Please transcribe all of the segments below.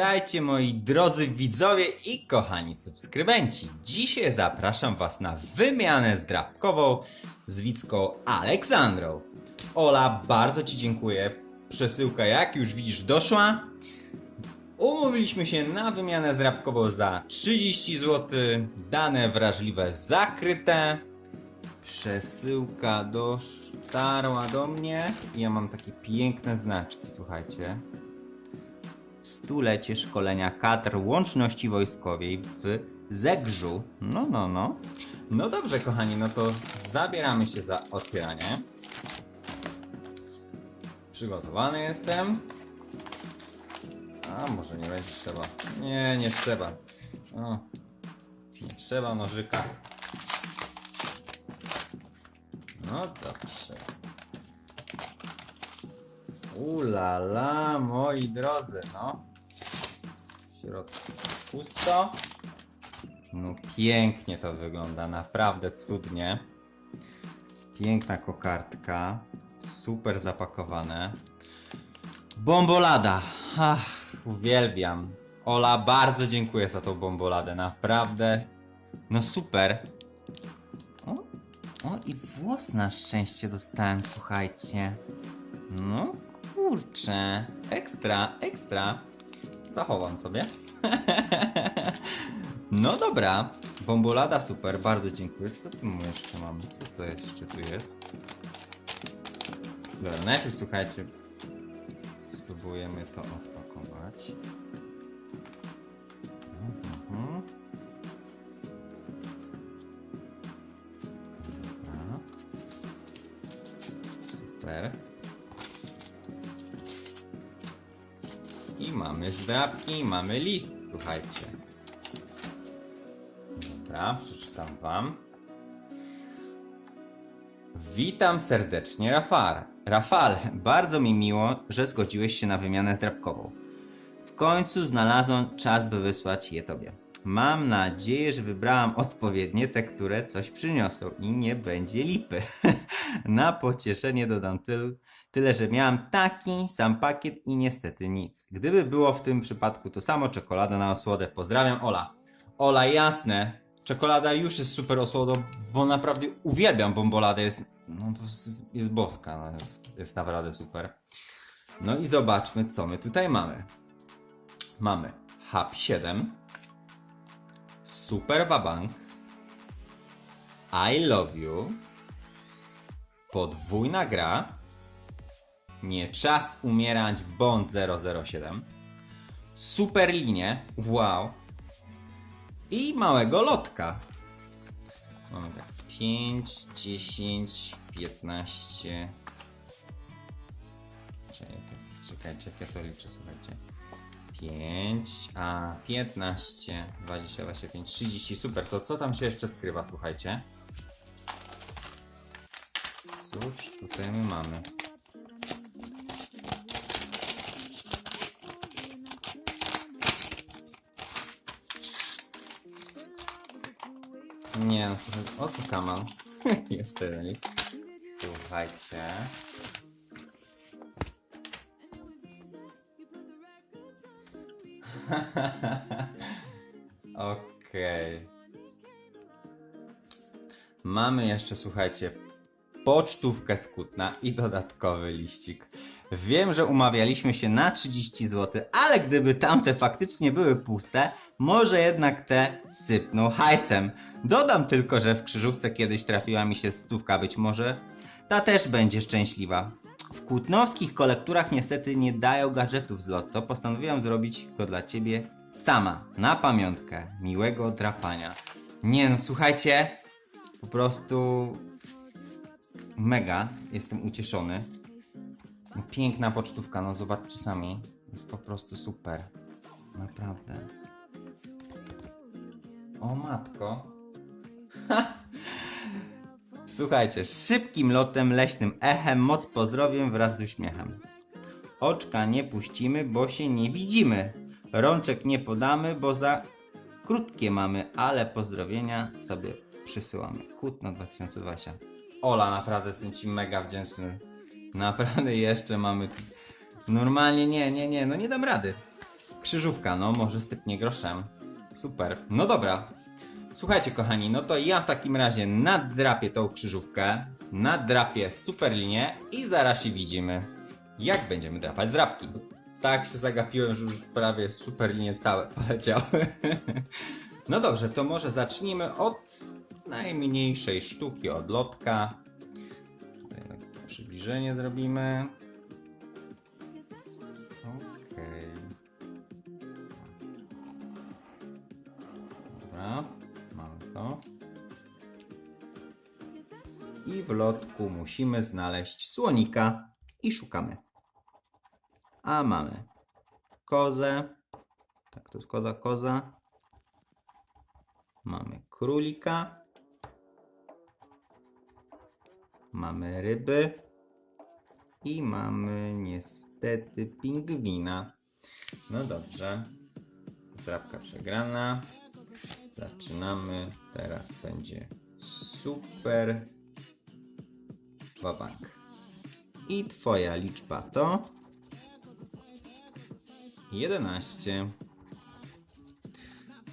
Witajcie moi drodzy widzowie i kochani subskrybenci. Dzisiaj zapraszam Was na wymianę zdrabkową z Wicką Aleksandrą. Ola, bardzo Ci dziękuję. Przesyłka, jak już widzisz, doszła. Umówiliśmy się na wymianę zdrabkową za 30 zł. Dane wrażliwe zakryte. Przesyłka dotarła do mnie. Ja mam takie piękne znaczki, słuchajcie. Stulecie szkolenia kadr łączności wojskowej w Zegrzu. No, no, no. No dobrze, kochani, no to zabieramy się za otwieranie. Przygotowany jestem. A może nie będzie trzeba. Nie, nie trzeba. O, nie trzeba nożyka. No dobrze. Ulala, moi drodzy, no. W środku pusto. No pięknie to wygląda, naprawdę cudnie. Piękna kokardka, super zapakowane. Bombolada, ach, uwielbiam. Ola, bardzo dziękuję za tą bomboladę, naprawdę. No super. O, o i włos na szczęście dostałem, słuchajcie. No kurczę, ekstra, ekstra. Zachowam sobie. no dobra, bombolada super, bardzo dziękuję. Co tu jeszcze mamy? Co to jeszcze tu jest? Dobra, najpierw słuchajcie, spróbujemy to odpakować. Mhm. Dobra. Super. Mamy zdrabki, mamy list, słuchajcie. Dobra, przeczytam wam. Witam serdecznie, Rafal. Rafal, bardzo mi miło, że zgodziłeś się na wymianę zdrabkową. W końcu znalazłem czas, by wysłać je tobie. Mam nadzieję, że wybrałam odpowiednie te, które coś przyniosą i nie będzie lipy. Na pocieszenie dodam tyl, tyle, że miałam taki sam pakiet i niestety nic. Gdyby było w tym przypadku to samo, czekolada na osłodę. Pozdrawiam, Ola. Ola, jasne. Czekolada już jest super osłodą, bo naprawdę uwielbiam bomboladę. Jest, no, jest boska, no, jest, jest naprawdę super. No i zobaczmy, co my tutaj mamy. Mamy Hub 7, Super Wabank, I Love You, Podwójna gra, Nie czas umierać Bond 007, Super linie, wow, i małego lotka. Mamy tak 5, 10, 15. Czekaj, Czekajcie, jak ja to liczę, słuchajcie. 5, a 15, 20, 25, 30, super. To co tam się jeszcze skrywa, słuchajcie? Cóż tutaj my mamy? Nie, no słuchaj, o co kamal? Jeszcze jeden list. Słuchajcie. Okej. Mamy jeszcze, słuchajcie, pocztówkę z Kutna i dodatkowy liścik. Wiem, że umawialiśmy się na 30 zł, ale gdyby tamte faktycznie były puste, może jednak te sypną hajsem. Dodam tylko, że w krzyżówce kiedyś trafiła mi się stówka, być może ta też będzie szczęśliwa. W kutnowskich kolekturach niestety nie dają gadżetów z lotto. Postanowiłam zrobić go dla ciebie sama, na pamiątkę. Miłego drapania. Nie no, słuchajcie, po prostu mega jestem ucieszony. Piękna pocztówka, no zobaczcie sami. Jest po prostu super. Naprawdę. O matko. Słuchajcie, szybkim lotem leśnym echem, moc pozdrowiem wraz z uśmiechem. Oczka nie puścimy, bo się nie widzimy. Rączek nie podamy, bo za krótkie mamy, ale pozdrowienia sobie przysyłamy. Kutno 2020. Ola, naprawdę jestem Ci mega wdzięczny. Naprawdę jeszcze mamy... Normalnie nie, nie, nie, no nie dam rady. Krzyżówka, no może sypnie groszem. Super. No dobra. Słuchajcie, kochani, no to ja w takim razie naddrapię tą krzyżówkę, naddrapię super linię i zaraz się widzimy, jak będziemy drapać drapki. Tak się zagapiłem, że już prawie super linie całe poleciały. No dobrze, to może zacznijmy od najmniejszej sztuki, od lotka. Przybliżenie zrobimy. I w lotku musimy znaleźć słonika i szukamy. A mamy kozę. Tak, to jest koza, koza. Mamy królika. Mamy ryby. I mamy niestety pingwina. No dobrze. Zrabka przegrana. Zaczynamy. Teraz będzie super wabank. I twoja liczba to 11.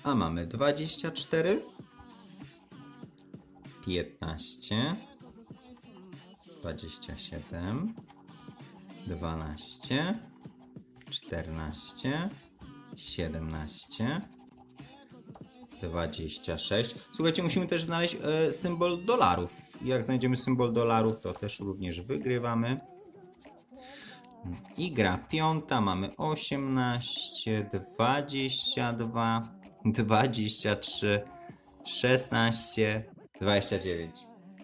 A mamy 24 15 27 12 14 17 26. Słuchajcie, musimy też znaleźć e, symbol dolarów. Jak znajdziemy symbol dolarów, to też również wygrywamy. I gra piąta, mamy 18, 22, 23, 16, 29.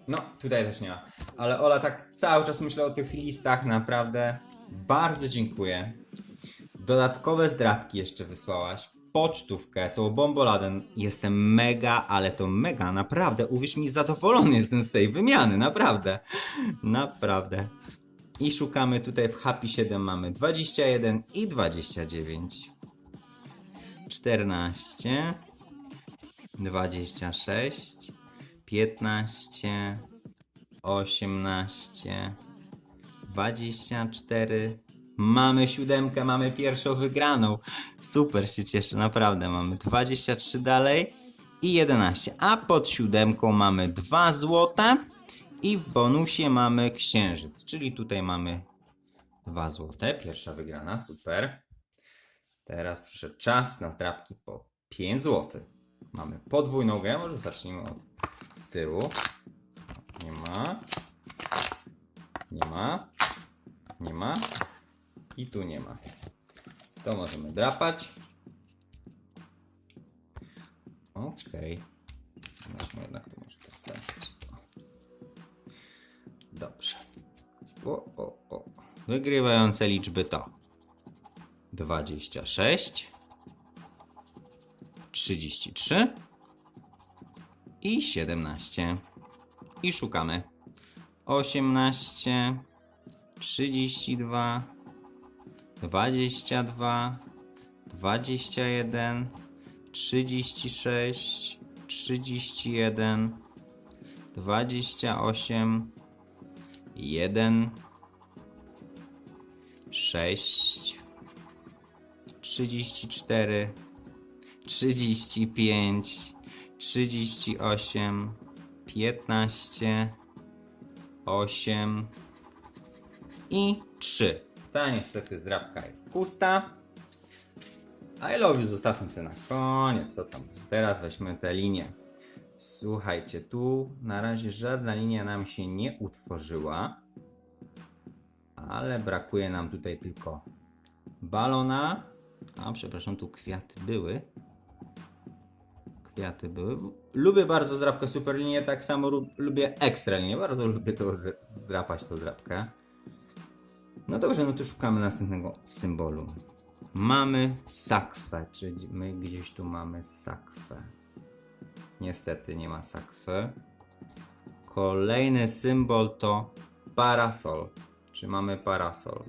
No, tutaj też nie ma. Ale Ola tak cały czas myślę o tych listach, naprawdę. Bardzo dziękuję. Dodatkowe zdrabki jeszcze wysłałaś. Pocztówkę, tą bomboladen. Jestem mega, ale to mega, naprawdę. Uwierz mi, zadowolony jestem z tej wymiany, naprawdę. Naprawdę. I szukamy tutaj w Happy 7 mamy 21 i 29. 14, 26, 15, 18, 24. Mamy siódemkę, mamy pierwszą wygraną. Super się cieszę, naprawdę. Mamy 23 dalej i 11. A pod siódemką mamy 2 złote i w bonusie mamy księżyc, czyli tutaj mamy 2 złote. Pierwsza wygrana, super. Teraz przyszedł czas na zdrabki po 5 zł. Mamy podwójną grę, może zacznijmy od tyłu. Nie ma. Nie ma. Nie ma. I tu nie ma. To możemy drapać. Okej. Zobaczmy jednak to może tak. Dobrze. O, o, o. Wygrywające liczby to 26, 33 i 17. I szukamy 18, 32, 22, 21, 36, 31, 28, 1, 6, 34, 35, 38, 15, 8 i 3. Ta niestety zdrabka jest pusta. I love you zostawmy sobie na koniec. Co tam? Teraz weźmy tę linię. Słuchajcie, tu na razie żadna linia nam się nie utworzyła. Ale brakuje nam tutaj tylko balona. A, przepraszam, tu kwiaty były. Kwiaty były. Lubię bardzo zdrabkę superlinię, tak samo lu- lubię ekstra linię. Bardzo lubię to zdrapać tą zdrabkę. No dobrze, no to szukamy następnego symbolu. Mamy sakwę, czyli my gdzieś tu mamy sakwę. Niestety nie ma sakwy. Kolejny symbol to parasol. Czy mamy parasol?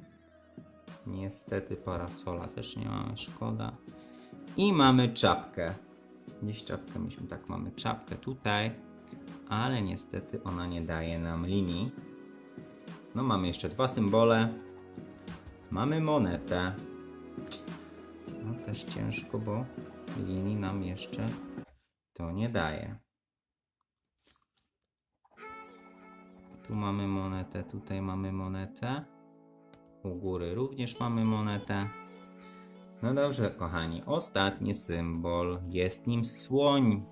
Niestety parasola też nie mamy, szkoda. I mamy czapkę. Gdzieś czapkę mieliśmy, tak, mamy czapkę tutaj, ale niestety ona nie daje nam linii. No mamy jeszcze dwa symbole. Mamy monetę. też ciężko, bo linii nam jeszcze to nie daje. Tu mamy monetę, tutaj mamy monetę. U góry również mamy monetę. No dobrze, kochani, ostatni symbol. Jest nim słoń.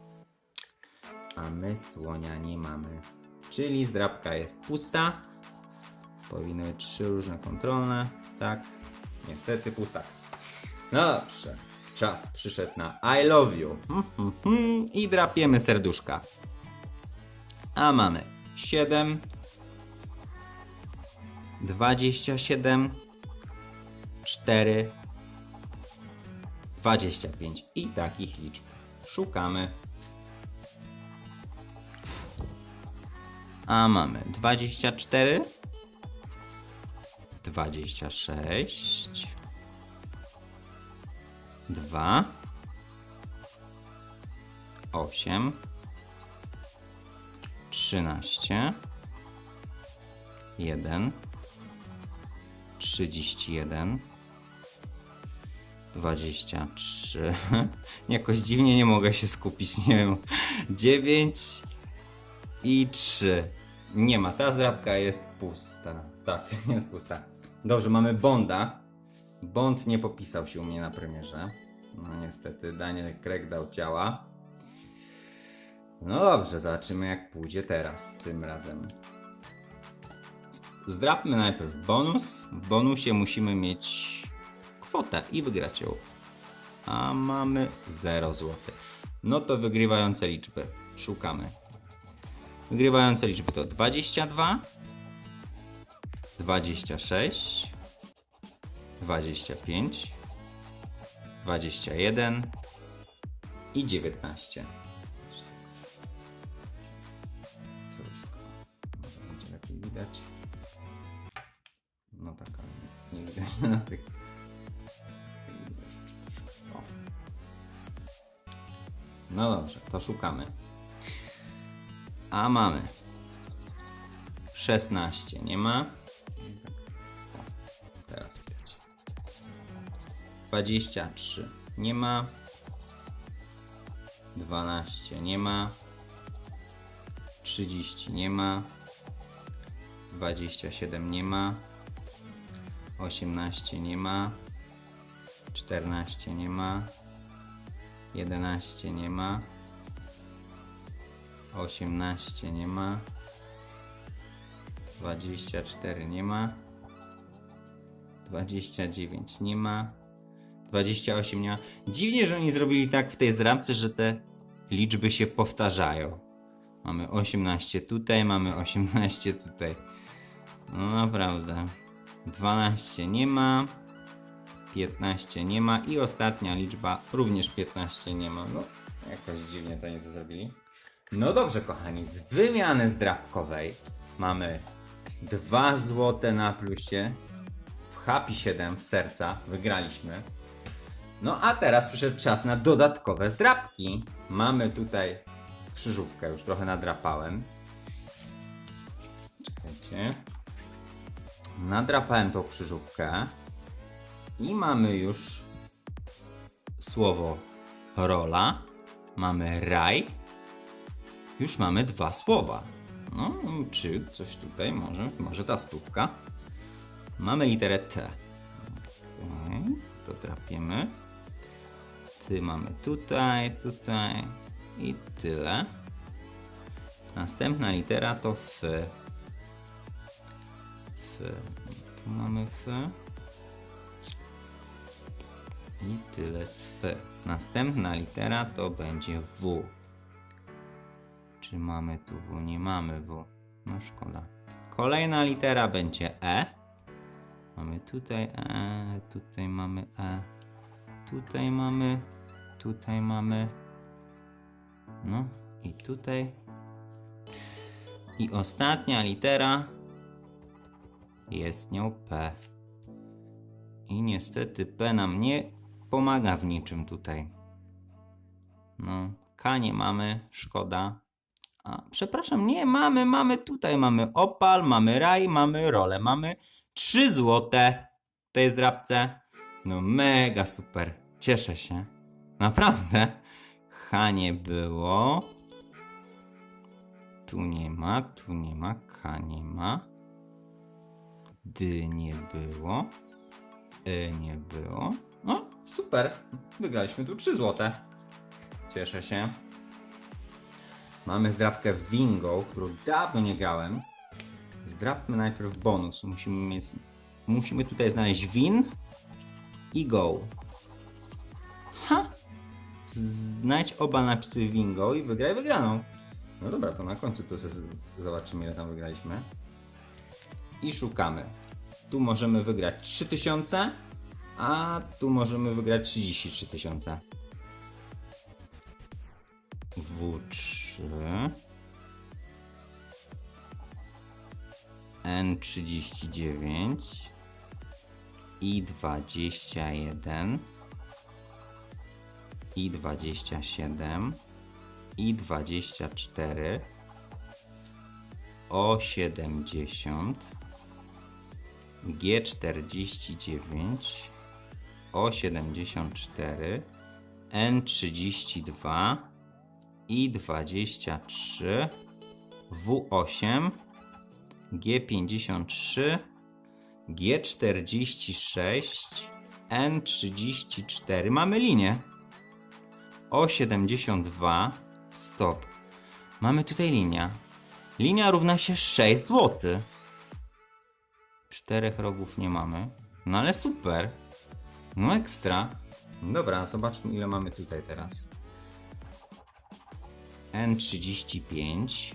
A my słonia nie mamy. Czyli zdrabka jest pusta. Powinny być trzy różne kontrolne. Tak, niestety pusta. No dobrze. Czas przyszedł na I love you. Hmm, hmm, hmm. I drapiemy serduszka. A mamy 7, 27, 4, 25 i takich liczb szukamy. A mamy 24, 26, 2, 8, 13, 1, 31, 23. Jakoś dziwnie nie mogę się skupić, nie wiem. 9 i 3. Nie ma, ta zdrabka jest pusta. Tak, jest pusta. Dobrze, mamy Bonda. Bond nie popisał się u mnie na premierze. No niestety Daniel Craig dał ciała. No dobrze, zobaczymy jak pójdzie teraz tym razem. Zdrapmy najpierw bonus. W bonusie musimy mieć kwotę i wygrać ją. A mamy 0 zł. No to wygrywające liczby. Szukamy. Wygrywające liczby to 22, 26, 25, 21 i 19. Troszkę. Może będzie lepiej widać. No tak, ale nie widać na tych. Troszkę. O. No dobrze, to szukamy. A mamy 16, nie ma. Teraz widać. 23, nie ma. 12, nie ma. 30, nie ma. 27, nie ma. 18, nie ma. 14, nie ma. 11, nie ma. 18 nie ma. 24 nie ma. 29 nie ma. 28 nie ma. Dziwnie, że oni zrobili tak w tej zdrabce, że te liczby się powtarzają. Mamy 18 tutaj, mamy 18 tutaj. No naprawdę. 12 nie ma. 15 nie ma. I ostatnia liczba również 15 nie ma. No, jakoś dziwnie to nieco zrobili. No dobrze, kochani, z wymiany zdrabkowej mamy 2 złote na plusie. Happy 7 w serca wygraliśmy. No a teraz przyszedł czas na dodatkowe zdrabki. Mamy tutaj krzyżówkę, już trochę nadrapałem. Czekajcie. Nadrapałem tą krzyżówkę. I mamy już słowo rola. Mamy raj już mamy dwa słowa. No, czy coś tutaj może, może ta stówka. Mamy literę T. Okay, to trapiemy. Ty mamy tutaj, tutaj i tyle. Następna litera to F. F. Tu mamy F. I tyle z F. Następna litera to będzie W. Czy mamy tu W? Nie mamy W. No szkoda. Kolejna litera będzie E. Mamy tutaj E, tutaj mamy E. Tutaj mamy, tutaj mamy. No i tutaj. I ostatnia litera jest nią P. I niestety P nam nie pomaga w niczym tutaj. No, K nie mamy, szkoda. A, przepraszam, nie, mamy, mamy, tutaj mamy opal, mamy raj, mamy rolę, mamy 3 złote w tej zdrabce. No mega super. Cieszę się. Naprawdę. H nie było. Tu nie ma, tu nie ma, K nie ma. D nie było. E nie było. No, super. Wygraliśmy tu 3 złote. Cieszę się. Mamy zdrabkę Wingo, którą dawno nie grałem. Zdrabmy najpierw bonus. Musimy mieć. Musimy tutaj znaleźć win i go. Ha! Znajdź oba napisy Wingo i wygraj wygraną. No dobra, to na końcu to zobaczymy ile tam wygraliśmy. I szukamy. Tu możemy wygrać 3000, a tu możemy wygrać 33 tysiące. W3 N39 i 21 i 27 i 24 o 70 G49 o 74 N32 i 23 W8 G53 G46 N34. Mamy linię. O 72 stop. Mamy tutaj linia. Linia równa się 6 zł czterech rogów nie mamy. No ale super. No ekstra. Dobra zobaczmy ile mamy tutaj teraz. N35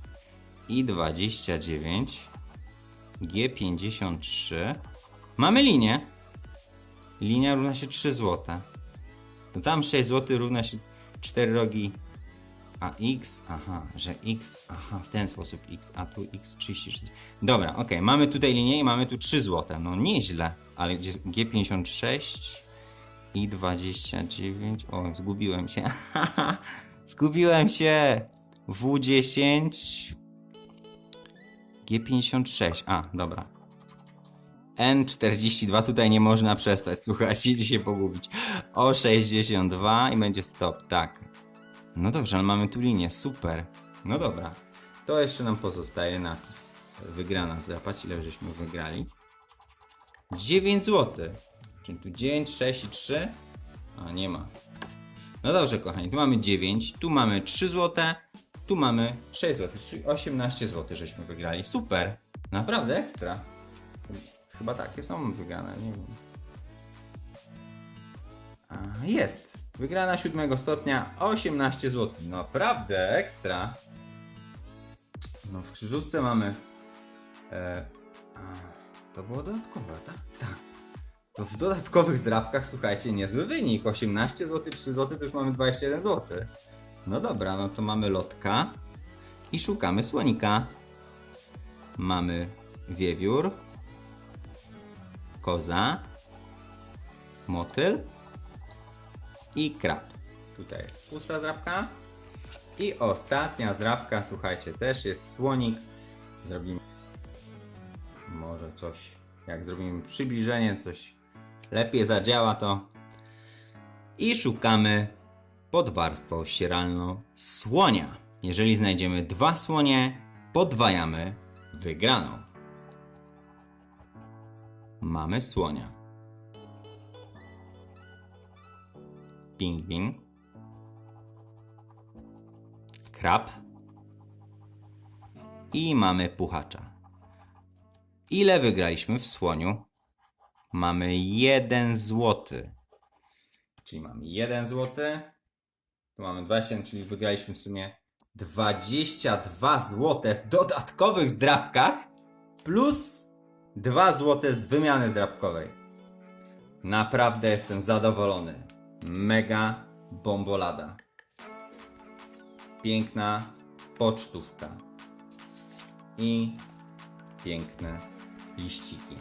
I29, G53. Mamy linię. Linia równa się 3 zł. No tam 6 zł równa się 4 rogi. A x, aha, że x, aha, w ten sposób x, a tu x36. Dobra, ok, mamy tutaj linię i mamy tu 3 zł. No nieźle, ale gdzie G56 i 29. O, zgubiłem się. Zgubiłem się. W10 G56. A, dobra. N42 tutaj nie można przestać, słuchajcie, się pogubić. O62 i będzie stop, tak. No dobrze, ale mamy tu linię, super. No dobra. To jeszcze nam pozostaje napis wygrana zdrapać, ile żeśmy wygrali. 9 zł. Czyli tu 9, 6 i 3. A nie ma. No dobrze, kochani, tu mamy 9, tu mamy 3 zł, tu mamy 6 zł, czyli 18 zł żeśmy wygrali. Super. Naprawdę ekstra. Chyba takie są wygrane, nie wiem. A, jest. Wygrana 7 stopnia 18 zł. Naprawdę ekstra. No w krzyżówce mamy. E, a, to było dodatkowe, tak? Tak. To w dodatkowych zdrabkach, słuchajcie, niezły wynik. 18 zł, 3 zł to już mamy 21 zł. No dobra, no to mamy lotka i szukamy słonika. Mamy wiewiór, koza, motyl i krab. Tutaj jest pusta zdrabka. I ostatnia zdrabka, słuchajcie, też jest słonik. Zrobimy może coś, jak zrobimy przybliżenie, coś lepiej zadziała to. I szukamy pod warstwą ścieralną słonia. Jeżeli znajdziemy dwa słonie, podwajamy wygraną. Mamy słonia. Pingwin. Krab. I mamy puchacza. Ile wygraliśmy w słoniu? Mamy 1 złoty. Czyli mamy 1 złoty. Mamy 20, czyli wygraliśmy w sumie 22 złote w dodatkowych zdrabkach plus 2 złote z wymiany zdrabkowej. Naprawdę jestem zadowolony. mega bombolada. Piękna pocztówka. I piękne liściki.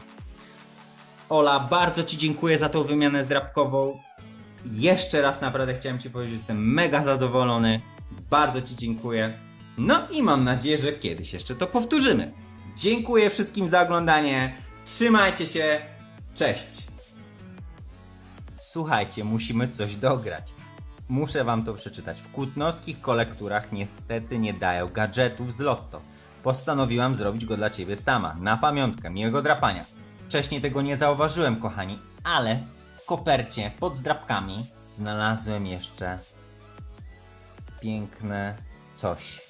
Ola, bardzo Ci dziękuję za tą wymianę zdrabkową. Jeszcze raz naprawdę chciałem Ci powiedzieć, że jestem mega zadowolony. Bardzo Ci dziękuję. No i mam nadzieję, że kiedyś jeszcze to powtórzymy. Dziękuję wszystkim za oglądanie. Trzymajcie się. Cześć. Słuchajcie, musimy coś dograć. Muszę wam to przeczytać. W kutnowskich kolekturach niestety nie dają gadżetów z lotto. Postanowiłam zrobić go dla ciebie sama, na pamiątkę, miłego drapania. Wcześniej tego nie zauważyłem, kochani, ale kopercie pod zdrapkami znalazłem jeszcze piękne coś.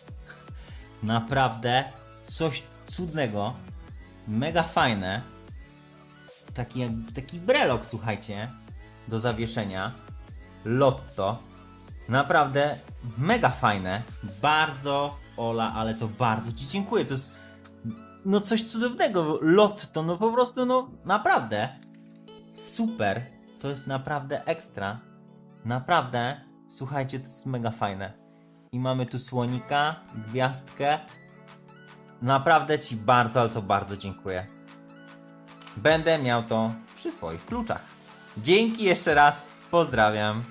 Naprawdę coś cudnego, mega fajne. Taki, taki brelok, słuchajcie, do zawieszenia. Lotto. Naprawdę mega fajne. Bardzo, Ola, ale to bardzo Ci dziękuję. To jest no coś cudownego. Lotto, no po prostu, no naprawdę. Super. To jest naprawdę ekstra. Naprawdę. Słuchajcie, to jest mega fajne. I mamy tu słonika, gwiazdkę. Naprawdę Ci bardzo, ale to bardzo dziękuję. Będę miał to przy swoich kluczach. Dzięki jeszcze raz. Pozdrawiam.